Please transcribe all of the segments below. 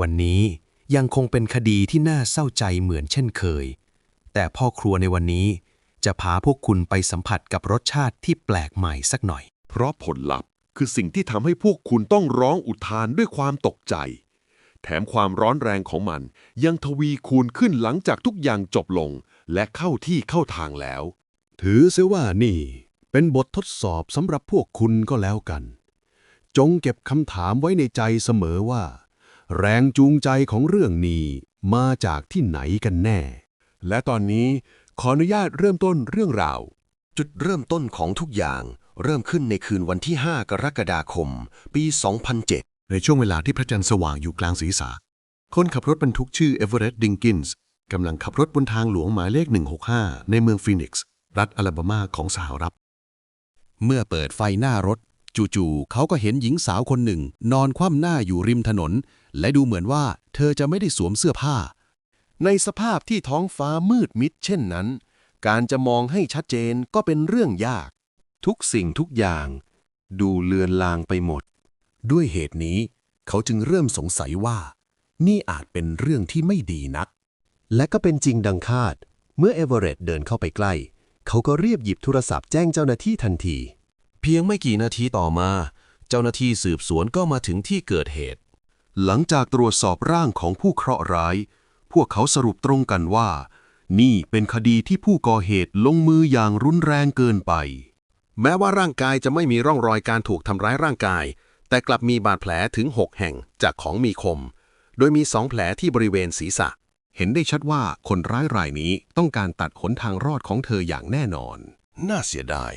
วันนี้ยังคงเป็นคดีที่น่าเศร้าใจเหมือนเช่นเคย แต่พ่อครัวในวันนี้จะพาพวกคุณไปสัมผัสกับรสชาติที่แปลกใหม่สักหน่อย เพราะผลลัพธ์คือสิ่งที่ทำให้พวกคุณต้องร้องอุทานด้วยความตกใจ แถมความร้อนแรงของมัน ยังทวีคูณขึ้นหลังจากทุกอย่างจบลง และเข้าที่เข้าทางแล้ว ถือเสียว่านี่ เป็นบททดสอบสำหรับพวกคุณก็แล้วกัน จงเก็บคำถามไว้ในใจเสมอว่า แรงจูงใจของเรื่องนี้มาจากที่ไหนกันแน่ และตอนนี้ขออนุญาตเริ่มต้นเรื่องราว จุดเริ่มต้นของทุกอย่าง เริ่มขึ้นในคืนวันที่ 5 กรกฎาคม ปี 2007 ในช่วงเวลาที่พระจันทร์สว่างอยู่กลางศีรษะ คนขับรถบรรทุกชื่อเอเวอเรสต์ดิงกินส์กำลังขับรถบนทางหลวงหมายเลข 165 ในเมืองฟีนิกซ์ รัฐอลาบามาของสหรัฐเมื่อเปิดไฟหน้ารถ จู่ๆเขาก็เห็นหญิงสาวคนหนึ่ง นอนคว่ำหน้าอยู่ริมถนน และดูเหมือนว่าเธอจะไม่ได้สวมเสื้อผ้า ในสภาพที่ท้องฟ้ามืดมิดเช่นนั้น การจะมองให้ชัดเจนก็เป็นเรื่องยาก ทุกสิ่งทุกอย่าง ดูเลือนลางไปหมด ด้วยเหตุนี้ เขาจึงเริ่มสงสัยว่า นี่อาจเป็นเรื่องที่ไม่ดีนัก และก็เป็นจริงดังคาด เมื่อเอเวอเรตเดินเข้าไปใกล้ เขาก็เรียบหยิบโทรศัพท์แจ้งเจ้าหน้าที่ทันที พียงไม่กี่นาทีต่อมา เจ้าหน้าที่สืบสวนก็มาถึงที่เกิดเหตุ หลังจากตรวจสอบร่างของผู้เคราะห์ร้าย พวกเขาสรุปตรงกันว่า นี่เป็นคดีที่ผู้ก่อเหตุลงมืออย่างรุนแรงเกินไป แม้ว่าร่างกายจะไม่มีร่องรอยการถูกทำร้ายร่างกาย แต่กลับมีบาดแผลถึง 6 แห่งจากของมีคม โดยมีสองแผลที่บริเวณศีรษะ เห็นได้ชัดว่าคนร้ายรายนี้ต้องการตัดหนทางรอดของเธออย่างแน่นอน น่าเสียดาย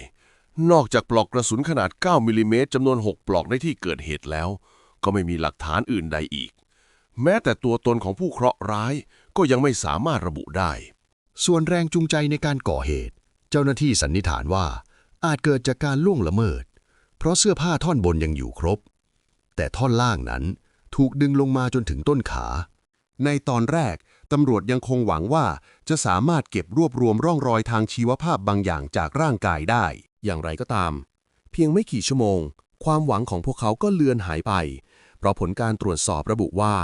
นอกจากปลอกกระสุนขนาด 9 มิลลิเมตรจำนวน 6 ปลอกในที่เกิดเหตุแล้ว ก็ไม่มีหลักฐานอื่นใดอีก แม้แต่ตัวตนของผู้เคราะห์ร้ายก็ยังไม่สามารถระบุได้ ส่วนแรงจูงใจในการก่อเหตุ เจ้าหน้าที่สันนิษฐานว่า อาจเกิดจากการล่วงละเมิด เพราะเสื้อผ้าท่อนบนยังอยู่ครบ แต่ท่อนล่างนั้นถูกดึงลงมาจนถึงต้นขา ในตอนแรก ตำรวจยังคงหวังว่าจะสามารถเก็บรวบรวมร่องรอยทางชีวภาพบางอย่างจากร่างกายได้ อย่างไรก็ตาม เพียงไม่กี่ชั่วโมง ความหวังของพวกเขาก็เลือนหายไป เพราะผลการตรวจสอบระบุว่า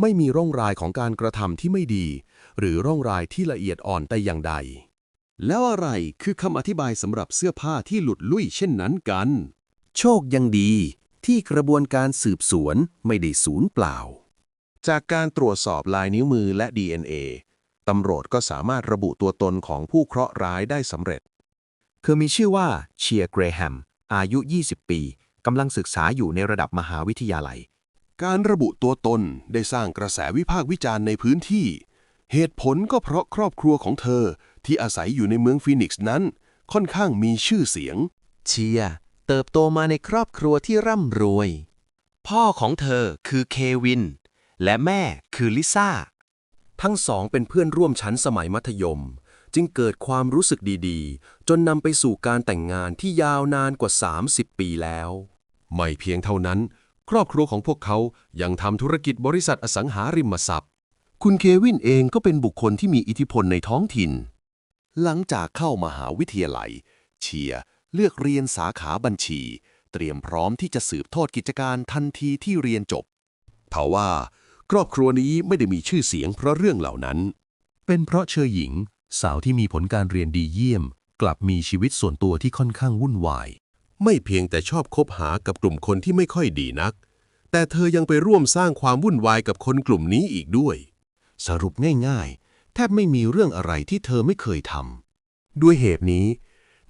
ไม่มีร่องรอยของการกระทำที่ไม่ดี หรือร่องรอยที่ละเอียดอ่อนแต่อย่างใด แล้วอะไรคือคำอธิบายสำหรับเสื้อผ้าที่หลุดลุ่ยเช่นนั้นกัน โชคยังดี ที่กระบวนการสืบสวนไม่ได้สูญเปล่า จากการตรวจสอบลายนิ้วมือและ DNA ตำรวจก็สามารถระบุตัวตนของผู้เคราะห์ร้ายได้สำเร็จ คือมีชื่อว่าเชียร์เกรแฮม อายุ 20 ปี กำลังศึกษาอยู่ในระดับมหาวิทยาลัย การระบุตัวตนได้สร้างกระแสวิพากษ์วิจารณ์ในพื้นที่ เหตุผลก็เพราะครอบครัวของเธอที่อาศัยอยู่ในเมืองฟีนิกซ์นั้น ค่อนข้างมีชื่อเสียง เชียร์เติบโตมาในครอบครัวที่ร่ำรวย พ่อของเธอคือเควิน และแม่คือลิซ่า ทั้งสองเป็นเพื่อนร่วมชั้นสมัยมัธยม จึงเกิดความรู้สึกดีๆ จนนำไปสู่การแต่งงานที่ยาวนานกว่า 30 ปีแล้ว ไม่เพียงเท่านั้น ครอบครัวของพวกเขายังทำธุรกิจบริษัทอสังหาริมทรัพย์ คุณเควินเองก็เป็นบุคคลที่มีอิทธิพลในท้องถิ่น หลังจากเข้ามหาวิทยาลัย เชียเลือกเรียนสาขาบัญชี เตรียมพร้อมที่จะสืบทอดกิจการทันทีที่เรียนจบทว่า ครอบครัวนี้ไม่ได้มีชื่อเสียงเพราะเรื่องเหล่านั้น เป็นเพราะเชอหญิง สาวที่มีผลการเรียนดีเยี่ยม กลับมีชีวิตส่วนตัวที่ค่อนข้างวุ่นวาย ไม่เพียงแต่ชอบคบหากับกลุ่มคนที่ไม่ค่อยดีนัก แต่เธอยังไปร่วมสร้างความวุ่นวายกับคนกลุ่มนี้อีกด้วย สรุปง่ายๆ แทบไม่มีเรื่องอะไรที่เธอไม่เคยทำด้วยเหตุนี้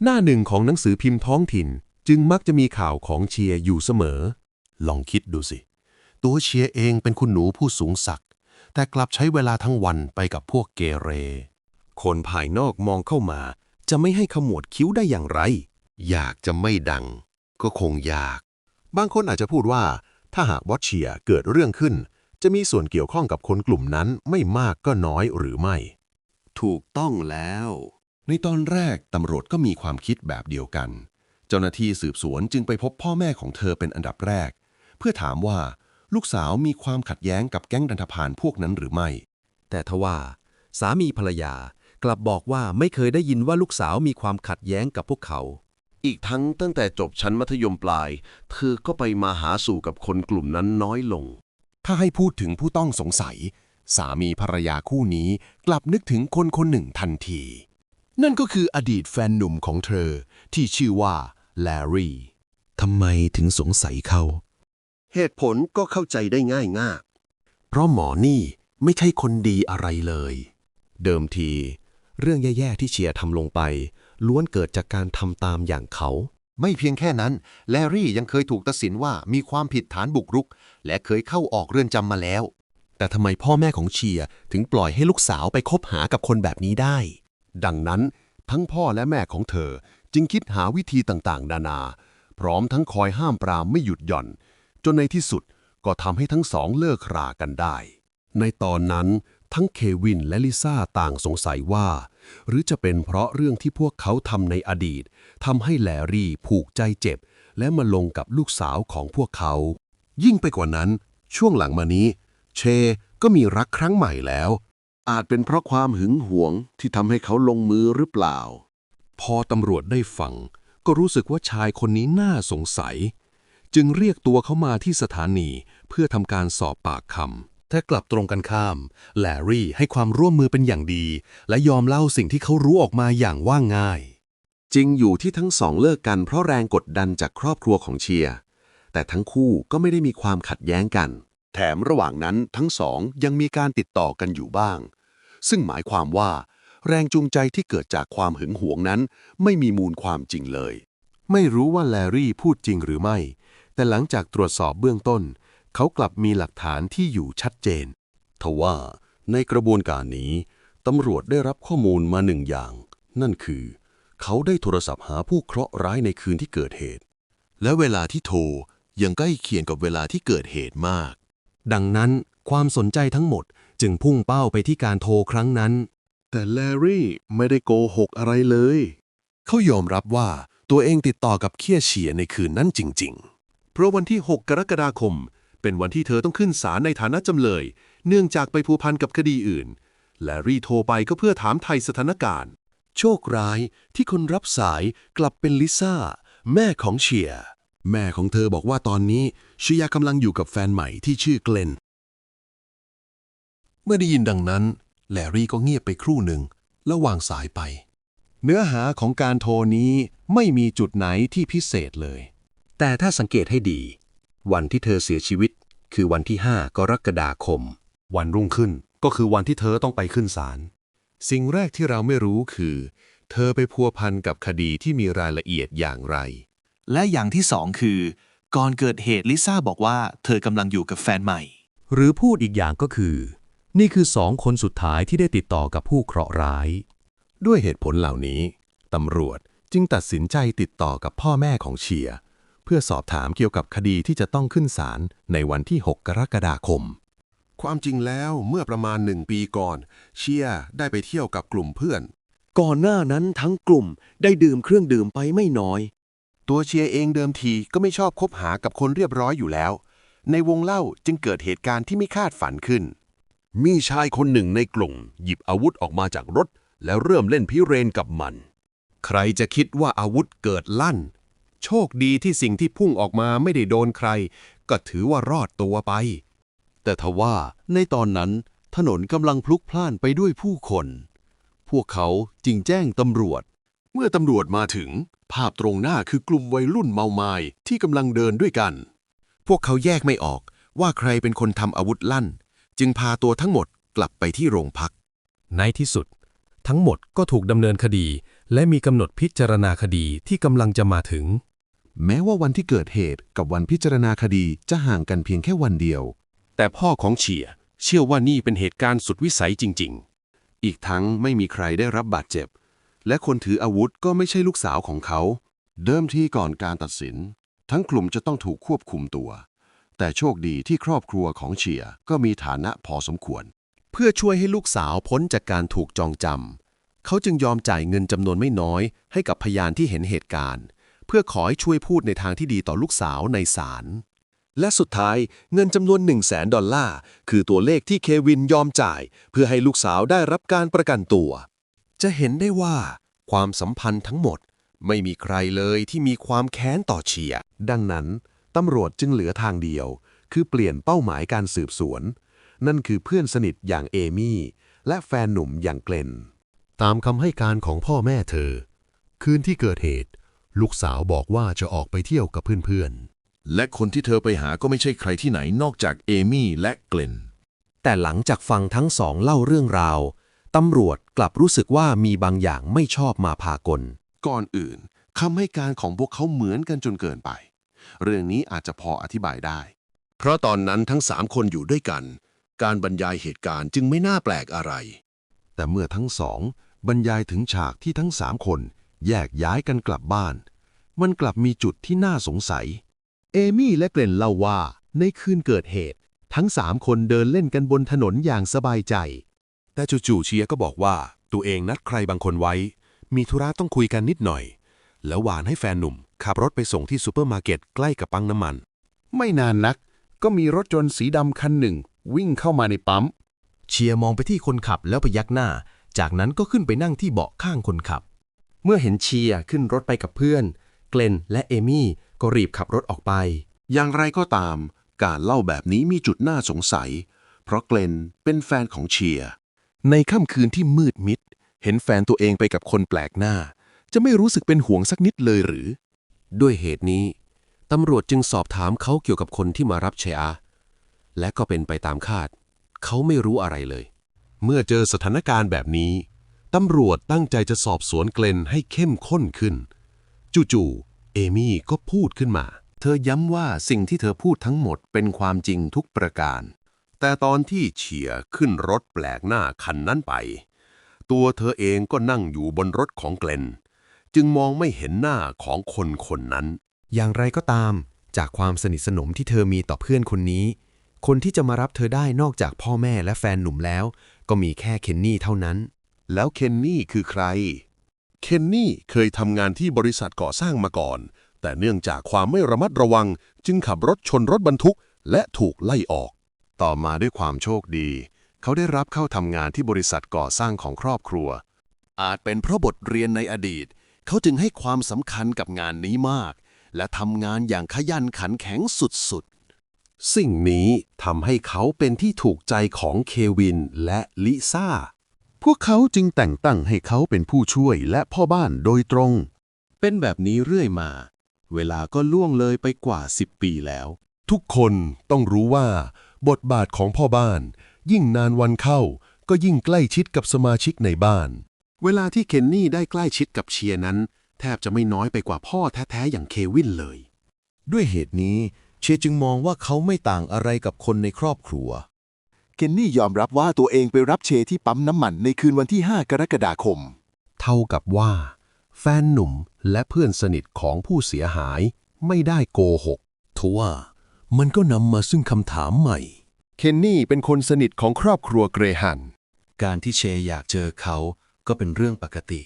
หน้าหนึ่งของหนังสือพิมพ์ท้องถิ่น จึงมักจะมีข่าวของเชียร์อยู่เสมอ ลองคิดดูสิ ตัวเชียร์เองเป็นคุณหนูผู้สูงศักดิ์แต่กลับใช้เวลาทั้งวันไปกับพวกเกเร คนภายนอกมองเข้ามา จะไม่ให้ขมวดคิ้วได้อย่างไร อยากจะไม่ดัง ก็คงยาก บางคนอาจจะพูดว่า ถ้าหากวอตเชียเกิดเรื่องขึ้น จะมีส่วนเกี่ยวข้องกับคนกลุ่มนั้นไม่มากก็น้อยหรือไม่ ถูกต้องแล้ว ในตอนแรกตำรวจก็มีความคิดแบบเดียวกัน เจ้าหน้าที่สืบสวนจึงไปพบพ่อแม่ของเธอเป็นอันดับแรก เพื่อถามว่าลูกสาวมีความขัดแย้งกับแก๊งดันทพานพวกนั้นหรือไม่ แต่ทว่า สามีภรรยา กลับบอกว่าไม่เคยได้ยินว่าลูกสาวมีความขัดแย้งกับพวกเขา อีกทั้งตั้งแต่จบชั้นมัธยมปลาย เธอก็ไปมาหาสู่กับคนกลุ่มนั้นน้อยลง ถ้าให้พูดถึงผู้ต้องสงสัย สามีภรรยาคู่นี้กลับนึกถึงคนคนหนึ่งทันที นั่นก็คืออดีตแฟนหนุ่มของเธอ ที่ชื่อว่าแลรี่ทำไมถึงสงสัยเขา เหตุผลก็เข้าใจได้ง่ายง่ายเพราะหมอนี่ไม่ใช่คนดีอะไรเลย เดิมที เรื่องแย่ๆที่เชียร์ทำลงไป ล้วนเกิดจากการทำตามอย่างเขา ไม่เพียงแค่นั้น แลรี่ยังเคยถูกตัดสินว่ามีความผิดฐานบุกรุก และเคยเข้าออกเรือนจำมาแล้ว แต่ทำไมพ่อแม่ของเชียร์ถึงปล่อยให้ลูกสาวไปคบหากับคนแบบนี้ได้ ดังนั้นทั้งพ่อและแม่ของเธอจึงคิดหาวิธีต่างๆ นานา พร้อมทั้งคอยห้ามปรามไม่หยุดหย่อน จนในที่สุดก็ทำให้ทั้งสองเลิกรากันได้ ในตอนนั้น ทั้งเควินและลิซ่าต่างสงสัยว่า หรือจะเป็นเพราะเรื่องที่พวกเขาทำในอดีตทำให้แลรี่ผูกใจเจ็บ และมาลงกับลูกสาวของพวกเขา ยิ่งไปกว่านั้น ช่วงหลังมานี้ เชก็มีรักครั้งใหม่แล้ว อาจเป็นเพราะความหึงหวงที่ทำให้เขาลงมือหรือเปล่า พอตำรวจได้ฟัง ก็รู้สึกว่าชายคนนี้น่าสงสัย จึงเรียกตัวเขามาที่สถานีเพื่อทำการสอบปากคำ แต่กลับตรงกันข้าม แลรี่ให้ความร่วมมือเป็นอย่างดี และยอมเล่าสิ่งที่เขารู้ออกมาอย่างว่าง่าย จริงอยู่ที่ทั้งสองเลิกกันเพราะแรงกดดันจากครอบครัวของเชียร์ แต่ทั้งคู่ก็ไม่ได้มีความขัดแย้งกัน แถมระหว่างนั้นทั้งสองยังมีการติดต่อกันอยู่บ้าง ซึ่งหมายความว่า แรงจูงใจที่เกิดจากความหึงหวงนั้น ไม่มีมูลความจริงเลย ไม่รู้ว่าแลรี่พูดจริงหรือไม่ แต่หลังจากตรวจสอบเบื้องต้น เขากลับมีหลักฐานที่อยู่ชัดเจน ทว่าในกระบวนการนี้ตำรวจได้รับข้อมูลมาหนึ่งอย่าง นั่นคือ เขาได้โทรศัพท์หาผู้เคราะห์ร้ายในคืนที่เกิดเหตุ และเวลาที่โทรยังใกล้เคียงกับเวลาที่เกิดเหตุมาก ดังนั้นความสนใจทั้งหมดจึงพุ่งเป้าไปที่การโทรครั้งนั้น แต่แลรี่ไม่ได้โกหกอะไรเลย เขายอมรับว่าตัวเองติดต่อกับเคียเฉียในคืนนั้นจริง ๆ เพราะวันที่ 6 กรกฎาคม เป็นวันที่เธอต้องขึ้นศาลในฐานะจำเลย เนื่องจากไปพัวพันกับคดีอื่น และรีโทรไปก็เพื่อถามไทยสถานการณ์ โชคร้ายที่คนรับสายกลับเป็นลิซ่า แม่ของเชียร์แม่ของเธอบอกว่าตอนนี้เชียร์กำลังอยู่กับแฟนใหม่ที่ชื่อเกลน เมื่อได้ยินดังนั้น แลรี่ก็เงียบไปครู่หนึ่ง แล้ววางสายไป เนื้อหาของการโทรนี้ไม่มีจุดไหนที่พิเศษเลย แต่ถ้าสังเกตให้ดี วันที่เธอเสียชีวิต คือวันที่ 5 กรกฎาคม วันรุ่งขึ้นก็คือวันที่เธอต้องไปขึ้นศาล สิ่งแรกที่เราไม่รู้คือ เธอไปพัวพันกับคดีที่มีรายละเอียดอย่างไร และอย่างที่สองคือ ก่อนเกิดเหตุลิซ่าบอกว่าเธอกำลังอยู่กับแฟนใหม่ หรือพูดอีกอย่างก็คือ นี่คือสองคนสุดท้ายที่ได้ติดต่อกับผู้เคราะห์ร้าย ด้วยเหตุผลเหล่านี้ตำรวจจึงตัดสินใจติดต่อกับพ่อแม่ของเชียร์ เพื่อสอบถามเกี่ยวกับคดีที่จะต้องขึ้นศาลในวันที่ 6 กรกฎาคม ความจริงแล้วเมื่อประมาณหนึ่งปีก่อน เชียร์ได้ไปเที่ยวกับกลุ่มเพื่อน ก่อนหน้านั้นทั้งกลุ่มได้ดื่มเครื่องดื่มไปไม่น้อย ตัวเชียร์เองเดิมทีก็ไม่ชอบคบหากับคนเรียบร้อยอยู่แล้ว ในวงเล่าจึงเกิดเหตุการณ์ที่ไม่คาดฝันขึ้น มีชายคนหนึ่งในกลุ่ม หยิบอาวุธออกมาจากรถ แล้วเริ่มเล่นพิเรนกับมัน ใครจะคิดว่าอาวุธเกิดลั่น โชคดีที่สิ่งที่พุ่งออกมาไม่ได้โดนใคร ก็ถือว่ารอดตัวไป แต่ทว่าในตอนนั้นถนนกำลังพลุกพล่านไปด้วยผู้คน พวกเขาจึงแจ้งตำรวจ เมื่อตำรวจมาถึง ภาพตรงหน้าคือกลุ่มวัยรุ่นเมาไม้ที่กำลังเดินด้วยกัน พวกเขาแยกไม่ออกว่าใครเป็นคนทำอาวุธลั่น จึงพาตัวทั้งหมดกลับไปที่โรงพัก ในที่สุด ทั้งหมดก็ถูกดำเนินคดี และมีกำหนดพิจารณาคดีที่กำลังจะมาถึง แม้ว่าวันที่เกิดเหตุกับวันพิจารณาคดีจะห่างกันเพียงแค่วันเดียว แต่พ่อของเฉียเชื่อว่านี่เป็นเหตุการณ์สุดวิสัยจริง ๆ อีกทั้งไม่มีใครได้รับบาดเจ็บ และคนถืออาวุธก็ไม่ใช่ลูกสาวของเขา เดิมที่ก่อนการตัดสิน ทั้งกลุ่มจะต้องถูกควบคุมตัว แต่โชคดีที่ครอบครัวของเฉียก็มีฐานะพอสมควร เพื่อช่วยให้ลูกสาวพ้นจากการถูกจองจำเขาจึงยอมจ่ายเงินจำนวนไม่น้อยให้กับพยานที่เห็นเหตุการณ์ พื่อขอให้ช่วยพูดในทางที่ดีต่อลูกสาวในศาล และสุดท้ายเงินจำนวน 1 0 0 0 0แสนดอลลาร์ คือตัวเลขที่เควินยอมจ่าย เพื่อให้ลูกสาวได้รับการประกันตัว จะเห็นได้ว่า ความสัมพันธ์ทั้งหมด ไม่มีใครเลยที่มีความแค้นต่อเชีย ดังนั้นตำรวจจึงเหลือทางเดียว คือเปลี่ยนเป้าหมายการสืบสวน นั่นคือเพื่อนสนิทอย่างเอมี่ และแฟนหนุ่มอย่างเกลน ตามคำให้การของพ่อแม่เธอ คืนที่เกิดเหตุ ลูกสาวบอกว่าจะออกไปเที่ยวกับเพื่อนและคนที่เธอไปหาก็ไม่ใช่ใครที่ไหนนอกจากเอมี่และเกลนแต่หลังจากฟังทั้งสองเล่าเรื่องราว ตำรวจกลับรู้สึกว่ามีบางอย่างไม่ชอบมาพากล ก่อนอื่นคำให้การของพวกเขาเหมือนกันจนเกินไป เรื่องนี้อาจจะพออธิบายได้ เพราะตอนนั้นทั้งสามคนอยู่ด้วยกัน การบรรยายเหตุการณ์จึงไม่น่าแปลกอะไร แต่เมื่อทั้งสองบรรยายถึงฉากที่ทั้งสามคน แยกย้ายกันกลับบ้าน มันกลับมีจุดที่น่าสงสัย เอมี่และเกรนเล่าว่า ในคืนเกิดเหตุ ทั้งสามคนเดินเล่นกันบนถนนอย่างสบายใจ แต่จู่ๆเชียร์ก็บอกว่า ตัวเองนัดใครบางคนไว้ มีธุระต้องคุยกันนิดหน่อย แล้วหวานให้แฟนหนุ่ม ขับรถไปส่งที่ซูเปอร์มาร์เก็ตใกล้กับปั๊มน้ำมัน ไม่นานนัก ก็มีรถยนต์สีดำคันหนึ่ง วิ่งเข้ามาในปั๊มเชียร์มองไปที่คนขับแล้วพยักหน้า จากนั้นก็ขึ้นไปนั่งที่เบาะข้างคนขับ เมื่อเห็นเชียร์ขึ้นรถไปกับเพื่อน เกลนและเอมี่ก็รีบขับรถออกไป อย่างไรก็ตาม การเล่าแบบนี้มีจุดน่าสงสัย เพราะเกลนเป็นแฟนของเชียร์ ในค่ำคืนที่มืดมิด เห็นแฟนตัวเองไปกับคนแปลกหน้า จะไม่รู้สึกเป็นห่วงสักนิดเลยหรือ ด้วยเหตุนี้ตำรวจจึงสอบถามเขาเกี่ยวกับคนที่มารับเชอาและก็เป็นไปตามคาด เขาไม่รู้อะไรเลย เมื่อเจอสถานการณ์แบบนี้ ตำรวจตั้งใจจะสอบสวนเกลนให้เข้มข้นขึ้น จู่ๆ เอมี่ก็พูดขึ้นมา เธอย้ำว่าสิ่งที่เธอพูดทั้งหมดเป็นความจริงทุกประการ แต่ตอนที่เฉียขึ้นรถแปลกหน้าคันนั้นไป ตัวเธอเองก็นั่งอยู่บนรถของเกลน จึงมองไม่เห็นหน้าของคนคนนั้น อย่างไรก็ตาม จากความสนิทสนมที่เธอมีต่อเพื่อนคนนี้ คนที่จะมารับเธอได้นอกจากพ่อแม่และแฟนหนุ่มแล้ว ก็มีแค่เคนนี่เท่านั้น แล้วเคนนี่คือใคร เคนนี่เคยทำงานที่บริษัทก่อสร้างมาก่อน แต่เนื่องจากความไม่ระมัดระวัง จึงขับรถชนรถบรรทุก และถูกไล่ออก ต่อมาด้วยความโชคดี เขาได้รับเข้าทำงานที่บริษัทก่อสร้างของครอบครัว อาจเป็นเพราะบทเรียนในอดีต เขาจึงให้ความสำคัญกับงานนี้มาก และทำงานอย่างขยันขันแข็งสุดสิ่งนี้ทำให้เขาเป็นที่ถูกใจของเควินและลิซ่า พวกเขาจึงแต่งตั้งให้เขาเป็นผู้ช่วยและพ่อบ้านโดยตรง เป็นแบบนี้เรื่อยมา เวลาก็ล่วงเลยไปกว่า 10 ปีแล้ว ทุกคนต้องรู้ว่า บทบาทของพ่อบ้าน ยิ่งนานวันเข้า ก็ยิ่งใกล้ชิดกับสมาชิกในบ้าน เวลาที่เคนนี่ได้ใกล้ชิดกับเชียร์นั้น แทบจะไม่น้อยไปกว่าพ่อแท้ๆอย่างเควินเลย ด้วยเหตุนี้ เชจึงมองว่าเขาไม่ต่างอะไรกับคนในครอบครัว เคนนี่ยอมรับว่าตัวเองไปรับเชที่ปั๊มน้ำมันในคืนวันที่ 5 กรกฎาคม เท่ากับว่า แฟนหนุ่มและเพื่อนสนิทของผู้เสียหายไม่ได้โกหกทว่ามันก็นำมาซึ่งคำถามใหม่ เคนนี่เป็นคนสนิทของครอบครัวเกรฮัน การที่เชอยากเจอเขาก็เป็นเรื่องปกติ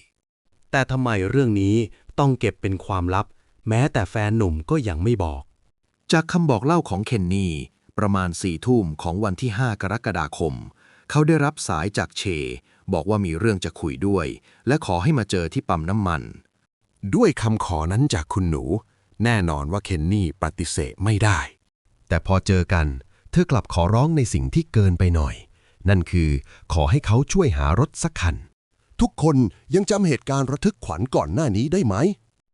แต่ทำไมเรื่องนี้ต้องเก็บเป็นความลับ แม้แต่แฟนหนุ่มก็ยังไม่บอก จากคำบอกเล่าของเคนนี่ ประมาณสี่ทุ่มของวันที่ 5 กรกฎาคม เขาได้รับสายจากเช บอกว่ามีเรื่องจะคุยด้วย และขอให้มาเจอที่ปั๊มน้ำมัน ด้วยคำขอนั้นจากคุณหนู แน่นอนว่าเคนนี่ปฏิเสธไม่ได้ แต่พอเจอกัน เธอกลับขอร้องในสิ่งที่เกินไปหน่อย นั่นคือขอให้เขาช่วยหารถสักคัน ทุกคนยังจำเหตุการณ์ระทึกขวัญก่อนหน้านี้ได้ไหม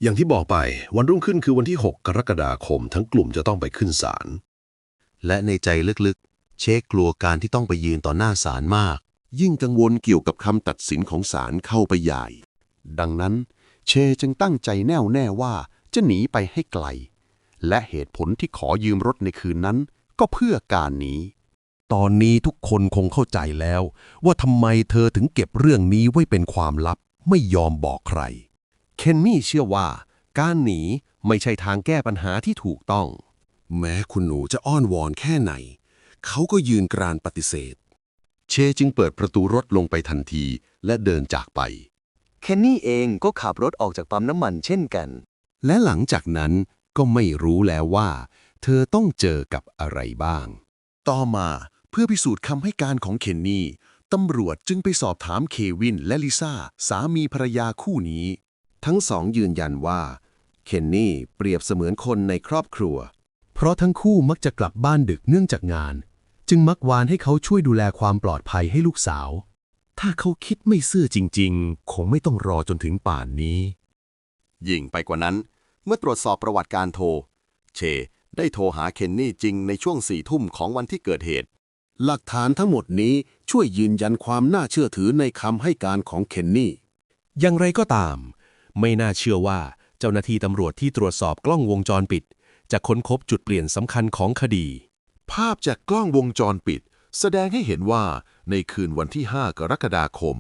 อย่างที่บอกไปวันรุ่งขึ้นคือวันที่ 6 กรกฎาคมทั้งกลุ่มจะต้องไปขึ้นศาล และในใจลึกๆ เชคกลัวการที่ต้องไปยืนต่อหน้าศาลมาก ยิ่งกังวลเกี่ยวกับคำตัดสินของศาลเข้าไปใหญ่ ดังนั้นเชจึงตั้งใจแน่วแน่ว่าจะหนีไปให้ไกล และเหตุผลที่ขอยืมรถในคืนนั้น ก็เพื่อการนี้ ตอนนี้ทุกคนคงเข้าใจแล้ว ว่าทำไมเธอถึงเก็บเรื่องนี้ไว้เป็นความลับไม่ยอมบอกใคร เคนนี่เชื่อว่า การหนีไม่ใช่ทางแก้ปัญหาที่ถูกต้อง แม้คุณหนูจะอ้อนวอนแค่ไหน เขาก็ยืนกรานปฏิเสธ เชจึงเปิดประตูรถลงไปทันทีและเดินจากไป เคนนี่เองก็ขับรถออกจากปั๊มน้ำมันเช่นกัน และหลังจากนั้นก็ไม่รู้แล้วว่า เธอต้องเจอกับอะไรบ้าง ต่อมาเพื่อพิสูจน์คำให้การของเคนนี่ตำรวจจึงไปสอบถามเควินและลิซ่าสามีภรรยาคู่นี้ ทั้งสองยืนยันว่า เคนนี่เปรียบเสมือนคนในครอบครัว เพราะทั้งคู่มักจะกลับบ้านดึกเนื่องจากงาน จึงมักวานให้เขาช่วยดูแลความปลอดภัยให้ลูกสาว ถ้าเขาคิดไม่ซื่อจริง ๆ คงไม่ต้องรอจนถึงป่านนี้ ยิ่งไปกว่านั้น เมื่อตรวจสอบประวัติการโทร เช ได้โทรหาเคนนี่จริงในช่วงสี่ทุ่มของวันที่เกิดเหตุ หลักฐานทั้งหมดนี้ช่วยยืนยันความน่าเชื่อถือในคำให้การของเคนนี่ อย่างไรก็ตาม ไม่น่าเชื่อว่าเจ้าหน้าที่ตำรวจที่ตรวจสอบกล้องวงจรปิด จะค้นพบจุดเปลี่ยนสำคัญของคดี ภาพจากกล้องวงจรปิด แสดงให้เห็นว่าในคืนวันที่ 5 กรกฎาคม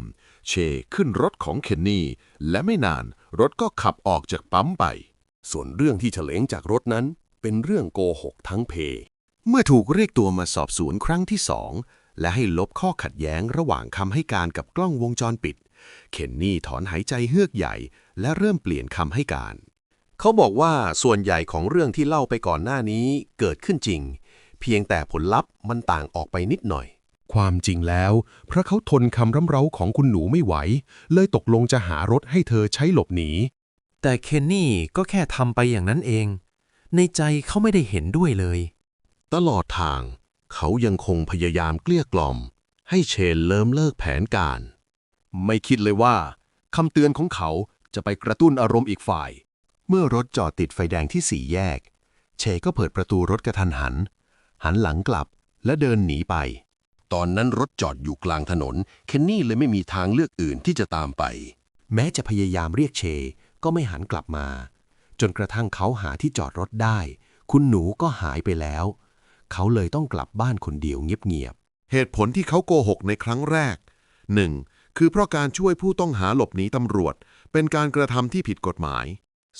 เชขึ้นรถของเคนนี่ และไม่นานรถก็ขับออกจากปั๊มไป ส่วนเรื่องที่เฉลงจากรถนั้น เป็นเรื่องโกหกทั้งเพ เมื่อถูกเรียกตัวมาสอบสวนครั้งที่สองและให้ลบข้อขัดแย้งระหว่างคำให้การกับกล้องวงจรปิด เคนนี่ถอนหายใจเฮือกใหญ่ และเริ่มเปลี่ยนคำให้การ เขาบอกว่าส่วนใหญ่ของเรื่องที่เล่าไปก่อนหน้านี้เกิดขึ้นจริง เพียงแต่ผลลัพธ์มันต่างออกไปนิดหน่อย ความจริงแล้วเพราะเขาทนคำร่ำเร้าของคุณหนูไม่ไหว เลยตกลงจะหารถให้เธอใช้หลบหนี แต่เคนนี่ก็แค่ทำไปอย่างนั้นเอง ในใจเขาไม่ได้เห็นด้วยเลย ตลอดทาง เขายังคงพยายามเกลี้ยกล่อม ให้เชนเริ่มเลิกแผนการ ไม่คิดเลยว่าคำเตือนของเขาจะไปกระตุ้นอารมณ์อีกฝ่าย เมื่อรถจอดติดไฟแดงที่สี่แยก เชก็เปิดประตูรถกระทันหัน หันหลังกลับและเดินหนีไป ตอนนั้นรถจอดอยู่กลางถนน เคนนี่เลยไม่มีทางเลือกอื่นที่จะตามไป แม้จะพยายามเรียกเช ก็ไม่หันกลับมา จนกระทั่งเขาหาที่จอดรถได้ คุณหนูก็หายไปแล้ว เขาเลยต้องกลับบ้านคนเดียวเงียบเหตุผลที่เขาโกหกในครั้งแรก 1. คือเพราะการช่วยผู้ต้องหาหลบหนีตำรวจ เป็นการกระทำที่ผิดกฎหมาย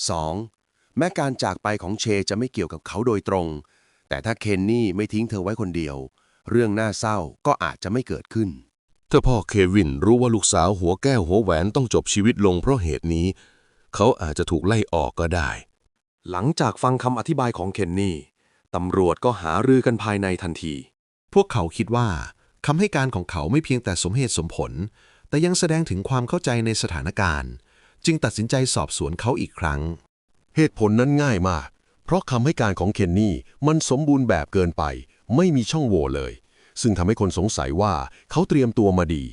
2. แม้การจากไปของเชจะไม่เกี่ยวกับเขาโดยตรง แต่ถ้าเคนนี่ไม่ทิ้งเธอไว้คนเดียว เรื่องน่าเศร้าก็อาจจะไม่เกิดขึ้น ถ้าพ่อเควินรู้ว่าลูกสาวหัวแก้วหัวแหวนต้องจบชีวิตลงเพราะเหตุนี้ เขาอาจจะถูกไล่ออกก็ได้ หลังจากฟังคำอธิบายของเคนนี่ตำรวจก็หารือกันภายในทันทีๆพวกเขาคิดว่าคำให้การของเขาไม่เพียงแต่สมเหตุสมผล แต่ยังแสดงถึงความเข้าใจในสถานการณ์ จึงตัดสินใจสอบสวนเขาอีกครั้ง เหตุผลนั้นง่ายมาก เพราะคำให้การของเคนนี่มันสมบูรณ์แบบเกินไป ไม่มีช่องโหว่เลย ซึ่งทำให้คนสงสัยว่าเขาเตรียมตัวมาดี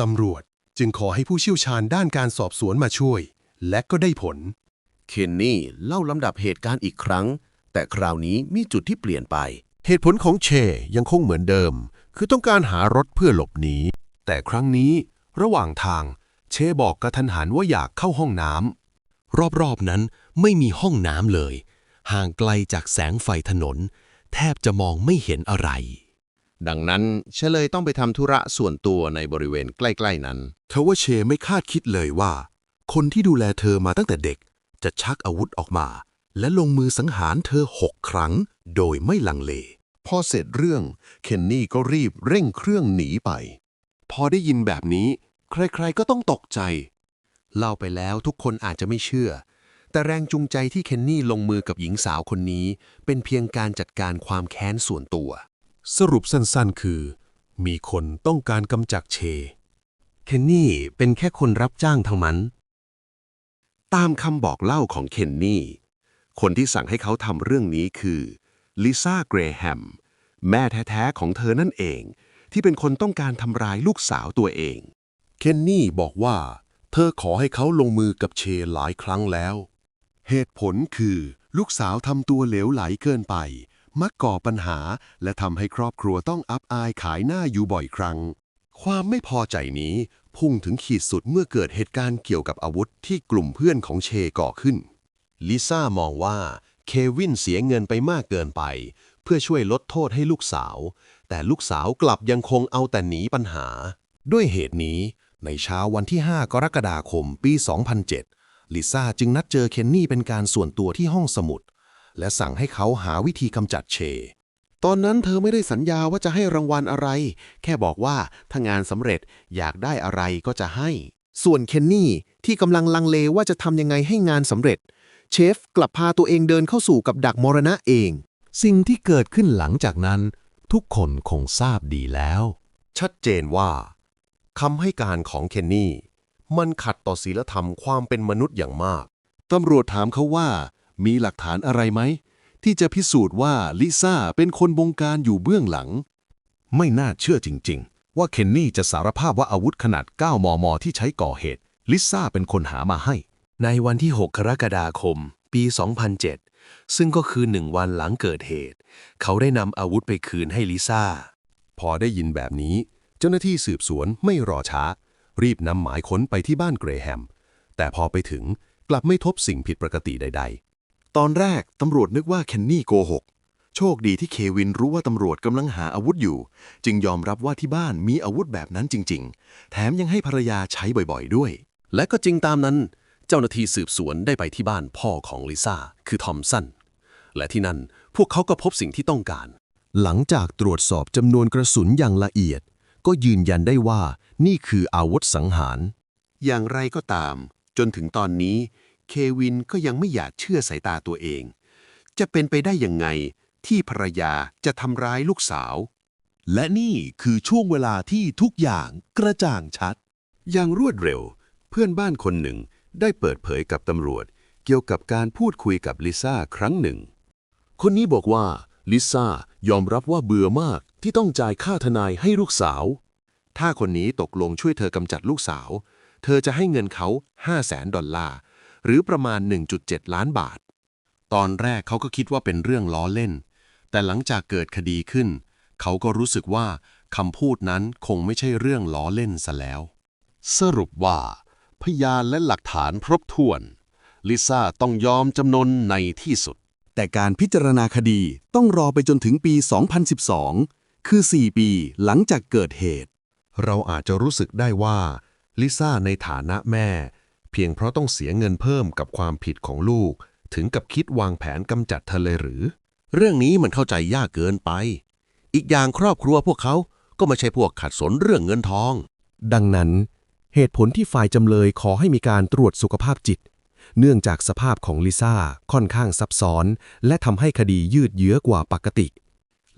ตำรวจจึงขอให้ผู้เชี่ยวชาญด้านการสอบสวนมาช่วย และก็ได้ผล เคนนี่เล่าลำดับเหตุการณ์อีกครั้ง แต่คราวนี้มีจุดที่เปลี่ยนไป เหตุผลของเชยังคงเหมือนเดิม คือต้องการหารถเพื่อหลบหนี แต่ครั้งนี้ ระหว่างทาง เชบอกกระทันหันว่าอยากเข้าห้องน้ำรอบๆนั้นไม่มีห้องน้ำเลย ห่างไกลจากแสงไฟถนน แทบจะมองไม่เห็นอะไร ดังนั้นเชเลยต้องไปทำธุระส่วนตัวในบริเวณใกล้ๆนั้น ทว่าเชไม่คาดคิดเลยว่า คนที่ดูแลเธอมาตั้งแต่เด็ก จะชักอาวุธออกมา และลงมือสังหารเธอหกครั้ง โดยไม่ลังเล พอเสร็จเรื่อง เคนนี่ก็รีบเร่งเครื่องหนีไป พอได้ยินแบบนี้ ใครๆก็ต้องตกใจ เล่าไปแล้วทุกคนอาจจะไม่เชื่อ แต่แรงจูงใจที่เคนนี่ลงมือกับหญิงสาวคนนี้ เป็นเพียงการจัดการความแค้นส่วนตัว สรุปสั้นๆคือ มีคนต้องการกำจัดเช เคนนี่เป็นแค่คนรับจ้างเท่านั้น ตามคำบอกเล่าของเคนนี่ คนที่สั่งให้เขาทำเรื่องนี้คือลิซ่าเกรแฮมแม่แท้ๆของเธอนั่นเอง ที่เป็นคนต้องการทำร้ายลูกสาวตัวเอง เคนนี่บอกว่า เธอขอให้เขาลงมือกับเชหลายครั้งแล้ว เหตุผลคือ ลูกสาวทำตัวเหลวไหลเกินไป มักก่อปัญหา และทำให้ครอบครัวต้องอับอายขายหน้าอยู่บ่อยครั้ง ความไม่พอใจนี้พุ่งถึงขีดสุดเมื่อเกิดเหตุการณ์เกี่ยวกับอาวุธที่กลุ่มเพื่อนของเชก่อขึ้น ลิซ่ามองว่าเควินเสียเงินไปมากเกินไป เพื่อช่วยลดโทษให้ลูกสาว แต่ลูกสาวกลับยังคงเอาแต่หนีปัญหา ด้วยเหตุนี้ ในเช้าวันที่ 5 กรกฎาคม ปี 2007 ลิซ่าจึงนัดเจอเคนนี่เป็นการส่วนตัวที่ห้องสมุด และสั่งให้เขาหาวิธีกำจัดเช ตอนนั้นเธอไม่ได้สัญญาว่าจะให้รางวัลอะไร แค่บอกว่าถ้างานสำเร็จอยากได้อะไรก็จะให้ ส่วนเคนนี่ที่กำลังลังเลว่าจะทำยังไงให้งานสำเร็จ เชฟกลับพาตัวเองเดินเข้าสู่กับดักมรณะเอง สิ่งที่เกิดขึ้นหลังจากนั้น ทุกคนคงทราบดีแล้ว ชัดเจนว่า คำให้การของเคนนี่ มันขัดต่อศีลธรรมความเป็นมนุษย์อย่างมาก ตำรวจถามเขาว่า มีหลักฐานอะไรไหม ที่จะพิสูจน์ว่าลิซ่าเป็นคนบงการอยู่เบื้องหลัง ไม่น่าเชื่อจริง ๆ ว่าเคนนี่จะสารภาพว่าอาวุธขนาด 9 มม ที่ใช้ก่อเหตุ ลิซ่าเป็นคนหามาให้ ในวันที่ 6 กรกฎาคม ปี 2007 ซึ่งก็คือหนึ่งวันหลังเกิดเหตุ เขาได้นำอาวุธไปคืนให้ลิซ่า พอได้ยินแบบนี้ เจ้าหน้าที่สืบสวนไม่รอช้า รีบนำหมายค้นไปที่บ้านเกรแฮม แต่พอไปถึงกลับไม่พบสิ่งผิดปกติใดตอนแรกตำรวจนึกว่าเคนนี่โกหก โชคดีที่เควินรู้ว่าตำรวจกำลังหาอาวุธอยู่ จึงยอมรับว่าที่บ้านมีอาวุธแบบนั้นจริง ๆ แถมยังให้ภรรยาใช้บ่อยๆ ด้วย และก็จริงตามนั้น เจ้าหน้าที่สืบสวนได้ไปที่บ้านพ่อของลิซ่าคือทอมสันและที่นั่นพวกเขาก็พบสิ่งที่ต้องการ หลังจากตรวจสอบจำนวนกระสุนอย่างละเอียด ก็ยืนยันได้ว่านี่คืออาวุธสังหาร อย่างไรก็ตาม จนถึงตอนนี้ เควินก็ยังไม่อยากเชื่อสายตาตัวเอง จะเป็นไปได้ยังไงที่ภรรยาจะทำร้ายลูกสาว และนี่คือช่วงเวลาที่ทุกอย่างกระจ่างชัด อย่างรวดเร็ว เพื่อนบ้านคนหนึ่งได้เปิดเผยกับตำรวจ เกี่ยวกับการพูดคุยกับลิซ่าครั้งหนึ่ง คนนี้บอกว่า ลิซ่ายอมรับว่าเบื่อมากที่ต้องจ่ายค่าทนายให้ลูกสาว ถ้าคนนี้ตกลงช่วยเธอกำจัดลูกสาว เธอจะให้เงินเขา 5 0 0แสนดอลลาร์ หรือประมาณ 1.7 ล้านบาท ตอนแรกเขาก็คิดว่าเป็นเรื่องล้อเล่น แต่หลังจากเกิดคดีขึ้น เขาก็รู้สึกว่าคำพูดนั้นคงไม่ใช่เรื่องล้อเล่นซะแล้ว สรุปว่า พยานและหลักฐานครบถ้วน ลิซ่าต้องยอมจำนนในที่สุด แต่การพิจารณาคดีต้องรอไปจนถึงปี 2012 คือ 4 ปีหลังจากเกิดเหตุ เราอาจจะรู้สึกได้ว่า ลิซ่าในฐานะแม่ เพียงเพราะต้องเสียเงินเพิ่มกับความผิดของลูก ถึงกับคิดวางแผนกำจัดเธอเลยหรือ เรื่องนี้มันเข้าใจยากเกินไป อีกอย่างครอบครัวพวกเขาก็ไม่ใช่พวกขัดสนเรื่องเงินทอง ดังนั้น เหตุผลที่ฝ่ายจำเลยขอให้มีการตรวจสุขภาพจิต เนื่องจากสภาพของลิซ่าค่อนข้างซับซ้อน และทำให้คดียืดเยื้อกว่าปกติ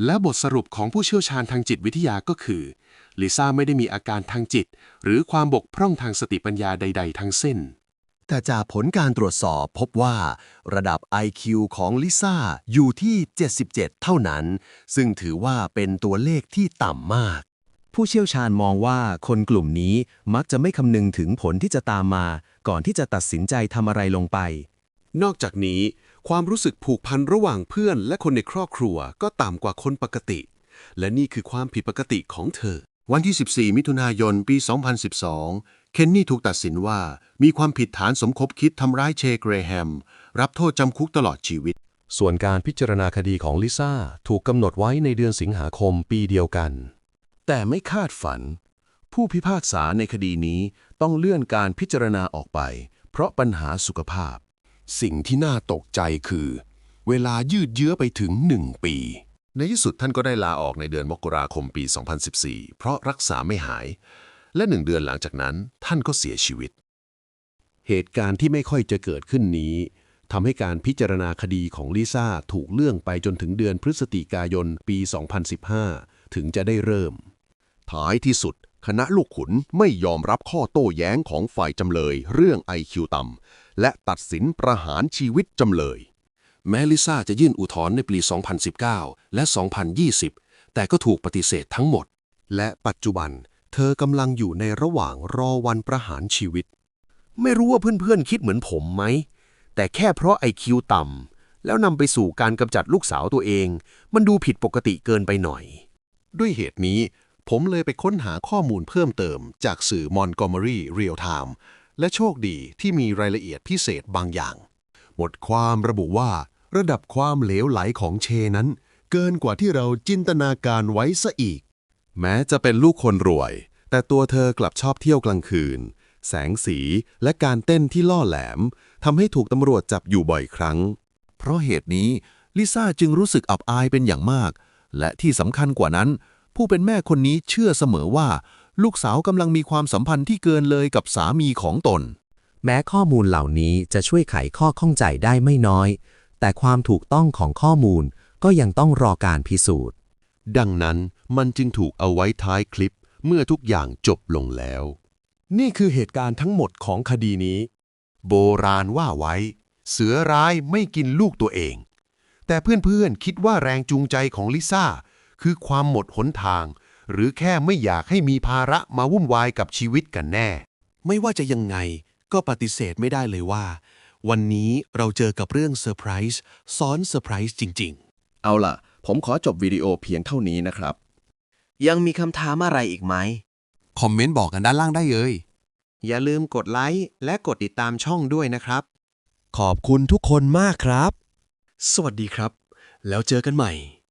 และบทสรุปของผู้เชี่ยวชาญทางจิตวิทยาก็คือลิซ่าไม่ได้มีอาการทางจิต หรือความบกพร่องทางสติปัญญาใด ๆ ทั้งสิ้น แต่จากผลการตรวจสอบพบว่า ระดับ IQ ของลิซ่าอยู่ที่ 77 เท่านั้น ซึ่งถือว่าเป็นตัวเลขที่ต่ำมาก ผู้เชี่ยวชาญมองว่าคนกลุ่มนี้มักจะไม่คำนึงถึงผลที่จะตามมา ก่อนที่จะตัดสินใจทำอะไรลงไป นอกจากนี้ ความรู้สึกผูกพันระหว่างเพื่อนและคนในครอบครัวก็ต่ำกว่าคนปกติ และนี่คือความผิดปกติของเธอ วันที่ 14 มิถุนายน ปี 2012 เคนนี่ถูกตัดสินว่า มีความผิดฐานสมคบคิดทำร้ายเชเกรแฮม รับโทษจำคุกตลอดชีวิต ส่วนการพิจารณาคดีของลิซ่าถูกกำหนดไว้ในเดือนสิงหาคมปีเดียวกัน แต่ไม่คาดฝัน ผู้พิพากษาในคดีนี้ต้องเลื่อนการพิจารณาออกไป เพราะปัญหาสุขภาพ สิ่งที่น่าตกใจคือ เวลายืดเยื้อไปถึงหนึ่งปี ในที่สุดท่านก็ได้ลาออกในเดือนมกราคมปี 2014 เพราะรักษาไม่หาย และหนึ่งเดือนหลังจากนั้นท่านก็เสียชีวิต เหตุการณ์ที่ไม่ค่อยจะเกิดขึ้นนี้ทำให้การพิจารณาคดีของลิซ่าถูกเลื่อนไปจนถึงเดือนพฤศจิกายนปี 2015 ถึงจะได้เริ่ม ท้ายที่สุด คณะลูกขุนไม่ยอมรับข้อโต้แย้งของฝ่ายจำเลยเรื่อง IQ ต่ำและตัดสินประหารชีวิตจำเลย แม้ลิซ่าจะยื่นอุทธรณ์ในปี 2019 และ 2020 แต่ก็ถูกปฏิเสธทั้งหมด และปัจจุบันเธอกำลังอยู่ในระหว่างรอวันประหารชีวิต ไม่รู้ว่าเพื่อนๆคิดเหมือนผมไหม แต่แค่เพราะไอคิวต่ำแล้วนำไปสู่การกำจัดลูกสาวตัวเอง มันดูผิดปกติเกินไปหน่อย ด้วยเหตุนี้ ผมเลยไปค้นหาข้อมูลเพิ่มเติมจากสื่อ Montgomery Real Time และโชคดีที่มีรายละเอียดพิเศษบางอย่างบทความระบุว่า ระดับความเหลวไหลของเชนั้น เกินกว่าที่เราจินตนาการไว้ซะอีก แม้จะเป็นลูกคนรวย แต่ตัวเธอกลับชอบเที่ยวกลางคืน แสงสีและการเต้นที่ล่อแหลมทำให้ถูกตำรวจจับอยู่บ่อยครั้ง เพราะเหตุนี้ลิซ่าจึงรู้สึกอับอายเป็นอย่างมาก และที่สำคัญกว่านั้น ผู้เป็นแม่คนนี้เชื่อเสมอว่า ลูกสาวกำลังมีความสัมพันธ์ที่เกินเลยกับสามีของตน แม้ข้อมูลเหล่านี้จะช่วยไขข้อข้องใจได้ไม่น้อย แต่ความถูกต้องของข้อมูลก็ยังต้องรอการพิสูจน์ ดังนั้นมันจึงถูกเอาไว้ท้ายคลิปเมื่อทุกอย่างจบลงแล้ว นี่คือเหตุการณ์ทั้งหมดของคดีนี้ โบราณว่าไว้ เสือร้ายไม่กินลูกตัวเอง แต่เพื่อนๆคิดว่าแรงจูงใจของลิซ่า คือความหมดหนทาง หรือแค่ไม่อยากให้มีภาระมาวุ่นวายกับชีวิตกันแน่ ไม่ว่าจะยังไงก็ปฏิเสธไม่ได้เลยว่า วันนี้เราเจอกับเรื่องเซอร์ไพรส์ซ้อนเซอร์ไพรส์จริง ๆ เอาล่ะ ผมขอจบวิดีโอเพียงเท่านี้นะครับ ยังมีคำถามอะไรอีกไหม คอมเมนต์บอกกันด้านล่างได้เลยอย่าลืมกดไลค์และกดติดตามช่องด้วยนะครับ ขอบคุณทุกคนมากครับ สวัสดีครับ แล้วเจอกันใหม่